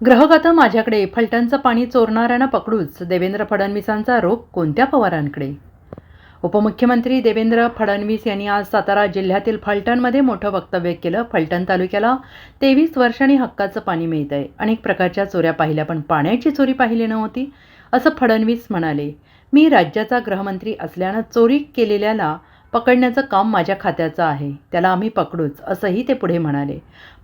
ग्रहगत माझ्याकडे फलटणचं पाणी चोरणाऱ्यांना पकडूच देवेंद्र फडणवीसांचा रोख कोणत्या पवारांकडे? उपमुख्यमंत्री देवेंद्र फडणवीस यांनी आज सातारा जिल्ह्यातील फलटणमध्ये मोठं वक्तव्य केलं. फलटण तालुक्याला तेवीस वर्षांनी हक्काचं पाणी मिळत आहे अनेक प्रकारच्या चोऱ्या पाहिल्या पण पाण्याची चोरी पाहिली नव्हती असं फडणवीस म्हणाले. मी राज्याचा गृहमंत्री असल्यानं चोरी केलेल्याला पकडण्याचं काम माझ्या खात्याचं आहे. त्याला आम्ही पकडूच असंही ते पुढे म्हणाले.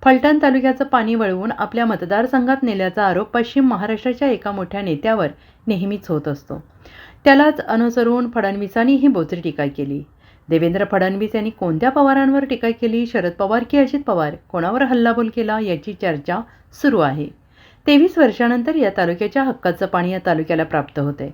फलटण तालुक्याचं पाणी वळवून आपल्या मतदारसंघात नेल्याचा आरोप पश्चिम महाराष्ट्राच्या एका मोठ्या नेत्यावर नेहमीच होत असतो. त्यालाच अनुसरून फडणवीसांनी ही बोचरी टीका केली. देवेंद्र फडणवीस यांनी कोणत्या पवारांवर टीका केली? शरद पवार की अजित पवार? कोणावर हल्लाबोल केला? याची चर्चा सुरू आहे. तेवीस वर्षानंतर या तालुक्याच्या हक्काचं पाणी या तालुक्याला प्राप्त होते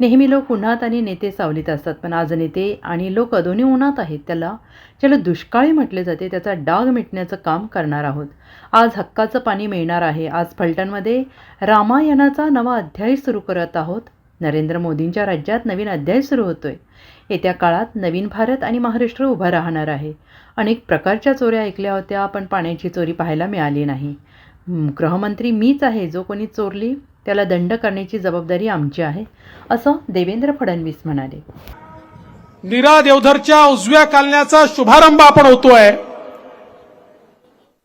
नेहमी लोक उन्हात आणि नेते सावलीत असतात पण आज नेते आणि लोक दोन्ही उन्हात आहेत. त्याला ज्याला दुष्काळी म्हटले जाते त्याचा डाग मिटण्याचं काम करणार आहोत. आज हक्काचं पाणी मिळणार आहे. आज फलटणमध्ये रामायणाचा नवा अध्याय सुरू करत आहोत. नरेंद्र मोदींच्या राज्यात नवीन अध्याय सुरू होतोय. येत्या काळात नवीन भारत आणि महाराष्ट्र उभा राहणार आहे. अनेक प्रकारच्या चोऱ्या ऐकल्या होत्या पण पाण्याची चोरी पाहायला मिळाली नाही. गृहमंत्री मीच आहे जो कोणी चोरली त्याला दंड करण्याची जबाबदारी आमची आहे असं देवेंद्र फडणवीस म्हणाले. नीरा देवधरच्या उजव्या कालण्याचा शुभारंभ आपण होतोय.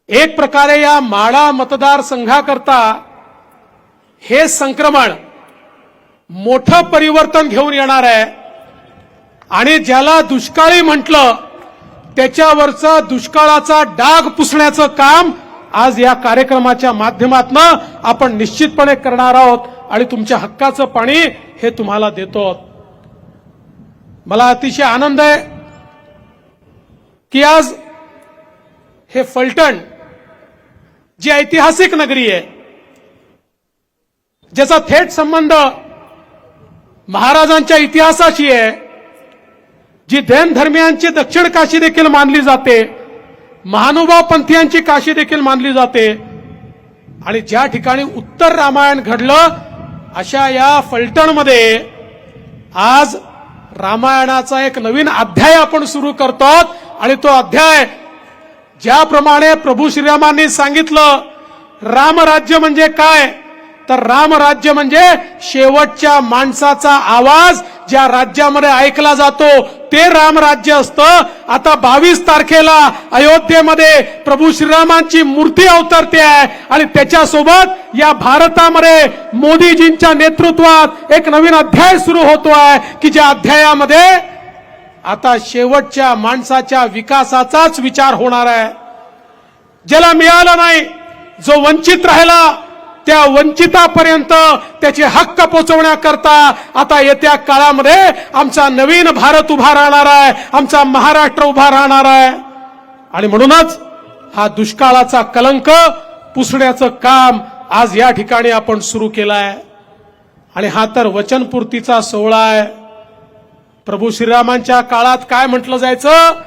एक प्रकारे या माडा मतदारसंघाकरता हे संक्रमण मोठं परिवर्तन घेऊन येणार आहे. आणि ज्याला दुष्काळी म्हटलं त्याच्यावरचा दुष्काळाचा डाग पुसण्याचं काम आज या कार्यक्रमाच्या माध्यमातून आपण निश्चितपणे करणार आहोत आणि तुमच्या हक्काचं पाणी हे तुम्हाला देतो आहोत. मला अतिशय आनंद आहे की आज हे फलटण जी ऐतिहासिक नगरी आहे ज्याचा थेट संबंध महाराजांच्या इतिहासाशी आहे जी जैन धर्मियांची दक्षिण काशी देखील मानली जाते महानुभाव पंथीयांची काशी देखील मानली जाते. आणि ज्या ठिकाणी उत्तर रामायण घडलं अशा या फलटणमध्ये आज रामायणाचा एक नवीन अध्याय आपण सुरू करतो आणि तो अध्याय ज्याप्रमाणे प्रभू श्रीरामांनी सांगितलं रामराज्य म्हणजे काय? तर रामराज्य म्हणजे शेवटच्या माणसाचा आवाज ज्या राज्यामध्ये ऐकला जातो ते रामराज्य असतं. आता बावीस तारखेला अयोध्येमध्ये प्रभू श्रीरामांची मूर्ती अवतरते आहे आणि त्याच्यासोबत या भारतामध्ये मोदीजींच्या नेतृत्वात एक नवीन अध्याय सुरू होतो आहे की ज्या अध्यायामध्ये आता शेवटच्या माणसाच्या विकासाचाच विचार होणार आहे. ज्याला मिळालं नाही जो वंचित राहिला त्या वंचितापर्यंत त्याचे हक्क पोचवण्याकरता आता येत्या काळामध्ये आमचा नवीन भारत उभा राहणार आहे आमचा महाराष्ट्र उभा राहणार आहे. आणि म्हणूनच हा दुष्काळाचा कलंक पुसण्याचं काम आज या ठिकाणी आपण सुरू केलं आहे आणि हा तर वचनपूर्तीचा सोहळा आहे. प्रभू श्रीरामांच्या काळात काय म्हटलं जायचं?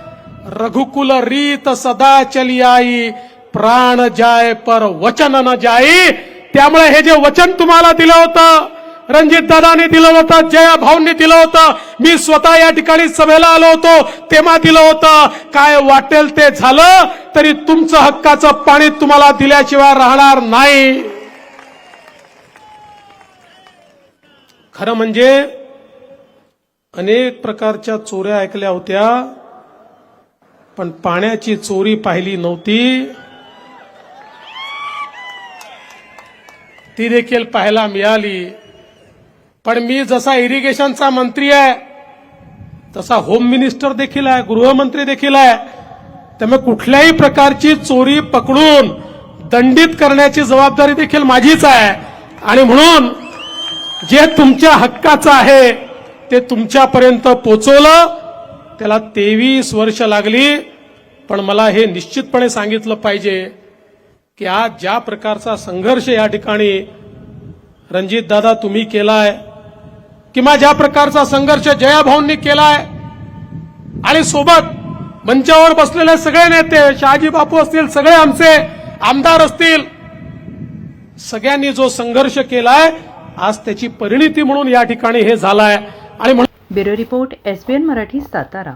रघुकुल रीत सदा चली आई प्राण जाय पर वचन न जाई. त्यामुळे हे जे वचन तुम्हाला दिलं होतं रणजित दादाने दिलं होतं जया भाऊंनी दिलं होतं मी स्वतः या ठिकाणी सभेला आलो होतो तेव्हा दिलं होतं. काय वाटेल ते झालं तरी तुमचं हक्काचं पाणी तुम्हाला दिल्याशिवाय राहणार नाही. खरं म्हणजे अनेक प्रकारच्या चोऱ्या ऐकल्या होत्या पण पाण्याची चोरी पाहिली नव्हती. ती देखील पाहायला मिळाली. पण मी जसा इरिगेशनचा मंत्री आहे तसा होम मिनिस्टर देखील आहे गृहमंत्री देखील आहे त्यामुळे कुठल्याही प्रकारची चोरी पकडून दंडित करण्याची जबाबदारी देखील माझीच आहे. आणि म्हणून जे तुमच्या हक्काचं आहे ते तुमच्यापर्यंत पोचवलं. त्याला तेवीस वर्ष लागली पण मला हे निश्चितपणे सांगितलं पाहिजे. की आज ज्या प्रकारचा संघर्ष या ठिकाणी रणजित दादा तुम्ही केलाय किंवा ज्या प्रकारचा संघर्ष जयाभाऊंनी केलाय आणि सोबत मंचावर बसलेले सगळे नेते शहाजी बापू असतील सगळे आमचे आमदार असतील सगळ्यांनी जो संघर्ष केलाय आज त्याची परिणिती म्हणून या ठिकाणी हे झालाय. आणि म्हणून bureau report SBN Marathi Satara.